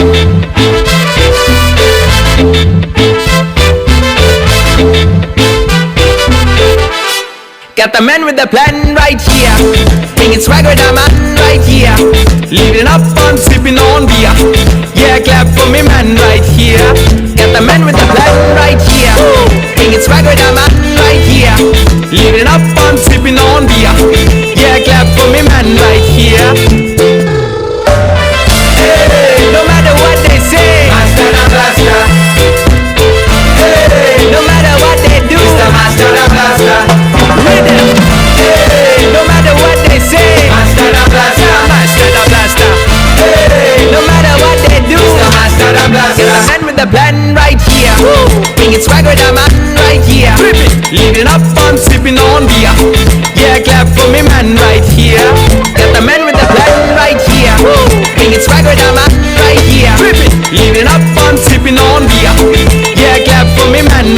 Got the man with the plan right here. Bringing swagger with the man right here. Living up on sipping on beer. Yeah, clap for me, man, right here. Got the man with the plan right here. Bringing swagger with the man right here. Living up on sipping on beer. Yeah, clap for me, man. Living up, I'm sipping on beer. Yeah, clap for me, man, right here. Got the man with the plan right here. Bring it swagger down, my right here. Living up, I'm sipping on beer. Yeah, clap for me, man,